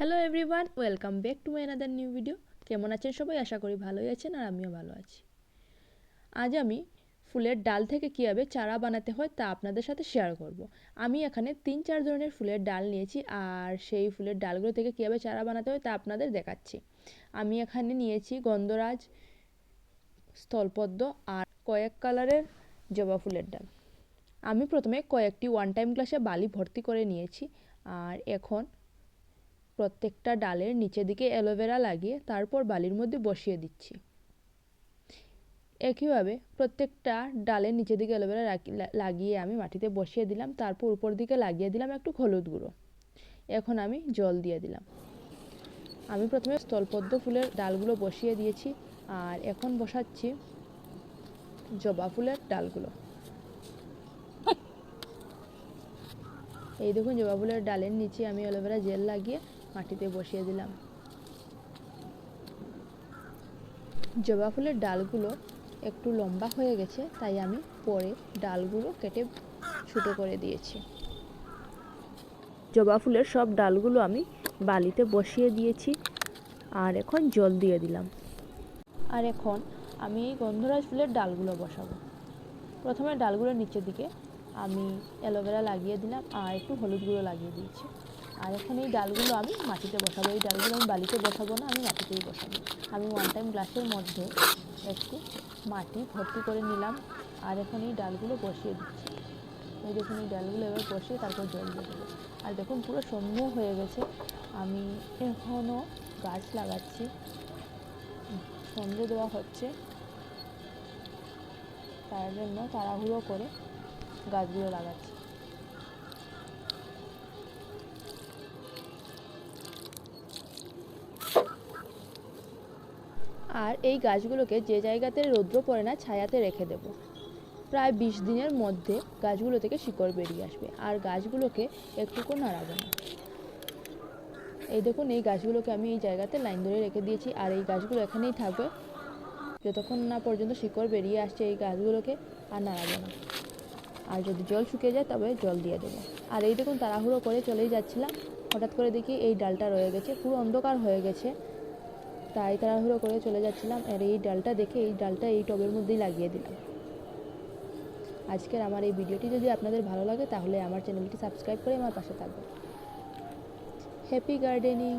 Hello everyone welcome back to my another new video কেমন আছেন সবাই? আশা করি ভালোই আছেন আর আমিও ভালো আছি। আজ আমি ফুলের ডাল থেকে কীভাবে চারা বানাতে হয় তা আপনাদের সাথে শেয়ার করব। আমি এখানে তিন চার ধরনের ফুলের ডাল নিয়েছি আর সেই ফুলের ডালগুলো থেকে কীভাবে চারা বানাতে হয় তা আপনাদের দেখাচ্ছি। আমি এখানে নিয়েছি গন্ধরাজ, স্থলপদ্ম আর কয়েক কালারের জবা ফুলের ডাল। আমি প্রথমে কয়েকটি ওয়ান টাইম গ্লাসে বালি ভর্তি করে নিয়েছি আর এখন প্রত্যেকটা ডালের নিচের দিকে অ্যালোভেরা লাগিয়ে তারপর বালির মধ্যে বসিয়ে দিচ্ছি। একইভাবে প্রত্যেকটা ডালের নিচের দিকে অ্যালোভেরা লাগিয়ে আমি মাটিতে বসিয়ে দিলাম, তারপর উপর দিকে লাগিয়ে দিলাম একটু হলুদ গুঁড়ো। এখন আমি জল দিয়ে দিলাম। আমি প্রথমে স্থলপদ্ম ফুলের ডালগুলো বসিয়ে দিয়েছি, আর এখন বসাচ্ছি জবা ফুলের ডালগুলো। এই দেখুন জবা ফুলের ডালের নিচে আমি অ্যালোভেরা জেল লাগিয়ে মাটিতে বসিয়ে দিলাম। জবা ফুলের ডালগুলো একটু লম্বা হয়ে গেছে, তাই আমি পরে ডালগুলো কেটে ছোটো করে দিয়েছি। জবা ফুলের সব ডালগুলো আমি বালিতে বসিয়ে দিয়েছি আর এখন জল দিয়ে দিলাম। আর এখন আমি গন্ধরাজ ফুলের ডালগুলো বসাবো। প্রথমে ডালগুলোর নিচের দিকে আমি অ্যালোভেরা লাগিয়ে দিলাম আর একটু হলুদ গুঁড়ো লাগিয়ে দিয়েছি। আর এখন এই ডালগুলো আমি মাটিতে বসাবো। এই ডালগুলো আমি বালিতে বসাবো না, আমি মাটিতেই বসাবো। আমি ওয়ান টাইম গ্লাসের মধ্যে একটু মাটি ভর্তি করে নিলাম আর এখন এই ডালগুলো বসিয়ে দিচ্ছি। এই দেখুন, এই ডালগুলো এবার বসিয়ে তারপর জল দিয়ে দেবো। আর দেখুন, পুরো সন্ধ্যে হয়ে গেছে। আমি এখনও গাছ লাগাচ্ছি। সন্ধে দেওয়া হচ্ছে। তার জন্য তাড়াহুড়ো করে গাছগুলো লাগাচ্ছি। আর এই গাছগুলোকে যে জায়গাতে রৌদ্র পড়ে না, ছায়াতে রেখে দেব। প্রায় বিশ দিনের মধ্যে গাছগুলো থেকে শিকড় বেরিয়ে আসবে। আর গাছগুলোকে একটুকু নাড়াবো না। এই দেখুন, এই গাছগুলোকে আমি এই জায়গাতে লাইন ধরে রেখে দিয়েছি। আর এই গাছগুলো এখানেই থাকবে। যতক্ষণ না পর্যন্ত শিকড় বেরিয়ে আসছে এই গাছগুলোকে আর নাড়াবো না। আর যদি জল শুকিয়ে যায়, তবে জল দিয়ে দেবো। আর এই দেখুন, তাড়াহুড়ো করে চলেই যাচ্ছিলাম। হঠাৎ করে দেখি এই ডালটা রয়ে গেছে। পুরো অন্ধকার হয়ে গেছে। তাই তাড়াহুড়ো করে চলে যাচ্ছিলাম। আর এই ডালটা দেখে এই ডালটা এই টবের মধ্যেই লাগিয়ে দিলাম। আজকের আমার এই ভিডিওটি যদি আপনাদের ভালো লাগে, তাহলে আমার চ্যানেলটি সাবস্ক্রাইব করে আমার পাশে থাকবে হ্যাপি গার্ডেনিং